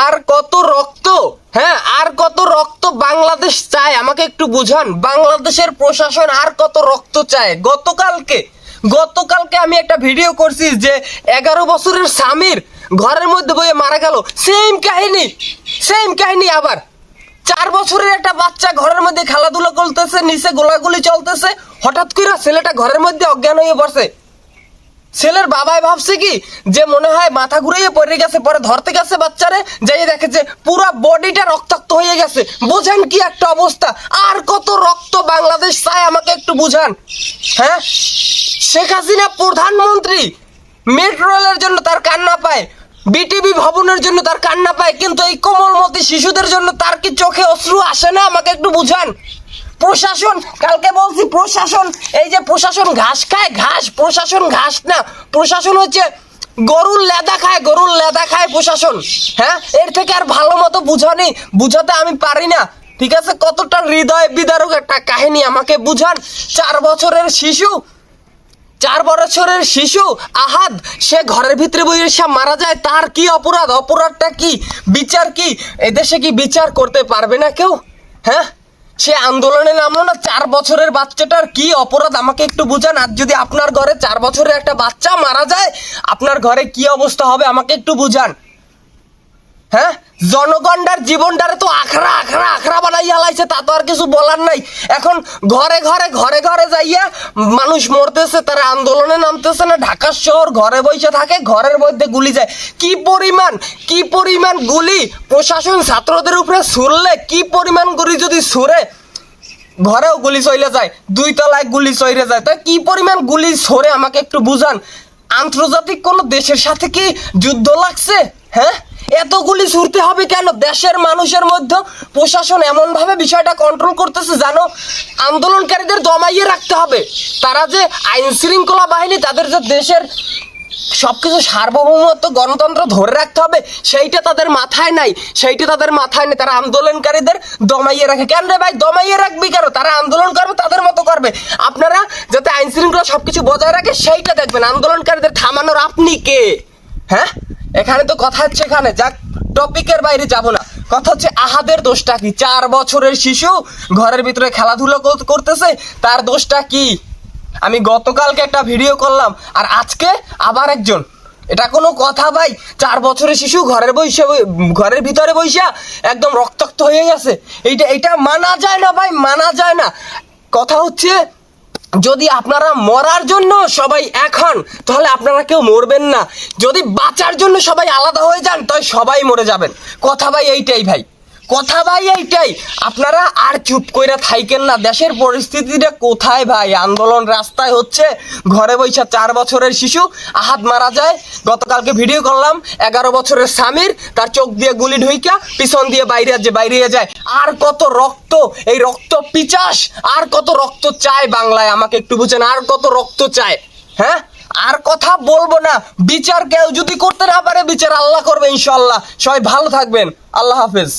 আর কত রক্ত? হ্যাঁ আর কত রক্ত বাংলাদেশ চায়? আমাকে একটু বুঝান। বাংলাদেশের প্রশাসন আর কত রক্ত চায়? গতকালকে গতকালকে আমি একটা ভিডিও করছি যে এগারো বছরের স্বামীর ঘরের মধ্যে বইয়ে মারা গেল। সেম কাহিনী সেম কাহিনী আবার। চার বছরের একটা বাচ্চা ঘরের মধ্যে খেলাধুলা করতেছে, নিচে গোলাগুলি চলতেছে। হঠাৎ করে ছেলেটা ঘরের মধ্যে অজ্ঞান হয়ে পড়ছে। ছেলের বাবাই ভাবছে কি, যে মনে হয় মাথা ঘুরিয়ে পড়ে গেছে, পরে ধরতে গেছে বাচ্চারে, যাই দেখে যে পুরো বডিটা রক্তাক্ত হয়ে গেছে। বোঝেন কি একটা অবস্থা? আর কত রক্ত বাংলাদেশ চায় আমাকে একটু বুঝান। হ্যাঁ? শেখ হাসিনা প্রধানমন্ত্রী মেট্রো রেলের জন্য তার কান্না পায় বিটিভি ভবনের জন্য তার কান্না পায়, কিন্তু এই কোমলমতি শিশুদের জন্য তার কি চোখে অশ্রু আসে না? আমাকে একটু বুঝান। প্রশাসন, কালকে বলছি প্রশাসন, এই যে প্রশাসন ঘাস খায়, ঘাস, প্রশাসন ঘাস না, প্রশাসন হচ্ছে গরুর লেদা খায়, গরুর লেদা খায় প্রশাসন হ্যাঁ? এর থেকে আর ভালো মতো বুঝানি, বুঝাতে আমি পারি না, ঠিক আছে? কতটা হৃদয় বিদারক একটা কাহিনী আমাকে বুঝান। চার বছরের শিশু, চার বছরের শিশু, আহাদ, সে ঘরের ভিতরে বইয়ে সে মারা যায়, তার কি অপরাধ? অপরাধটা কি? বিচার কি? এদেশে কি বিচার করতে পারবে না কেউ? হ্যাঁ? সে আন্দোলনে নামলো না, চার বছরের বাচ্চাটার কি অপরাধ? আমাকে একটু বুঝান আর যদি আপনার ঘরে চার বছরের একটা বাচ্চা মারা যায়, আপনার ঘরে কি অবস্থা হবে? আমাকে একটু বুঝান। হ্যাঁ? জনগণটার জীবনটারে তো আখড়া আখড়া আখড়া বানাইয়া লাইছে, তা তো আর কিছু বলার নাই। এখন ঘরে ঘরে ঘরে ঘরে যাইয়া মানুষ মরতেছে, তারা আন্দোলনে নামতেছে না, ঢাকা শহর ঘরে বসে থাকে, ঘরের মধ্যে গুলি যায়। কি পরিমাণ কি পরিমাণ গুলি প্রশাসন ছাত্রদের উপরে ছুড়লে, কি পরিমাণ গুলি যদি ছুড়ে, ঘরেও গুলি চলে যায় দুই তলায় গুলি চলে যায়। তা কি পরিমাণ গুলি ছড়ে আমাকে একটু বুঝান? আন্তর্জাতিক কোন দেশের সাথে কি যুদ্ধ লাগছে? হ্যাঁ? এত গুলি ছুড়তে হবে কেন? দেশের মানুষের মধ্যে প্রশাসন এমন ভাবে বিষয়টা কন্ট্রোল করতেছে জানো আন্দোলনকারীদের দমাইয়ে রাখতে হবে। তারা যে আইন শৃঙ্খলা বাহিনী, তাদের যে দেশের সবকিছু সার্বভৌমত্ব, গণতন্ত্র ধরে রাখতে হবে, সেইটা তাদের মাথায় নাই। সেইটা তাদের মাথায় নেই। তারা আন্দোলনকারীদের দমাইয়ে রাখে। কেন রে ভাই? দমাইয়ে রাখবি কেন? তারা আন্দোলন করবে, তাদের মতো করবে। আপনারা যাতে আইন শৃঙ্খলা সবকিছু বজায় রাখে, সেইটা দেখবেন। আন্দোলনকারীদের থামানোর আপনি কে? হ্যাঁ? এখানে তো কথা হচ্ছে এখানে, যাক টপিকের বাইরে যাব না। কথা হচ্ছে আহাদের দোষটা কি? চার বছরের শিশু ঘরের ভিতরে খেলাধুলো করতেছে, তার দোষটা কি? আমি গতকালকে একটা ভিডিও করলাম, আর আজকে আবার একজন। এটা কোনো কথা ভাই, চার বছরের শিশু ঘরের বইসা ঘরের ভিতরে বইসা একদম রক্তাক্ত হয়ে গেছে। এইটা এটা মানা যায় না ভাই, মানা যায় না। কথা হচ্ছে যদি আপনারা মরার জন্য সবাই এক হন, তাহলে আপনারা কেউ মরবেন না। যদি বাঁচার জন্য সবাই আলাদা হয়ে যান, তাই সবাই মরে যাবেন। কথা ভাই, এইটাই ভাই। কথা ভাই এইটাই। আপনারা আর চুপ কইরা থাইকেন না। দেশের পরিস্থিতিটা কোথায় ভাই? আন্দোলন রাস্তায় হচ্ছে। ঘরে বৈশা চার বছরের শিশু আহাত মারা যায়। গতকালকে ভিডিও করলাম, এগারো বছরের স্বামীর, তার চোখ দিয়ে গুলি ঢুইকা, পিছন দিয়ে বাইরে যে বাইরে যায়। আর কত রক্ত? এই রক্ত পিচাস, আর কত রক্ত চায় বাংলায়? আমাকে একটু বুঝেন, আর কত রক্ত চায়? হ্যাঁ? আর কথা বলব না। বিচার কেউ যদি করতে না পারে, বিচার আল্লাহ করবে ইনশাল্লাহ সবাই ভালো থাকবেন। আল্লাহ হাফেজ।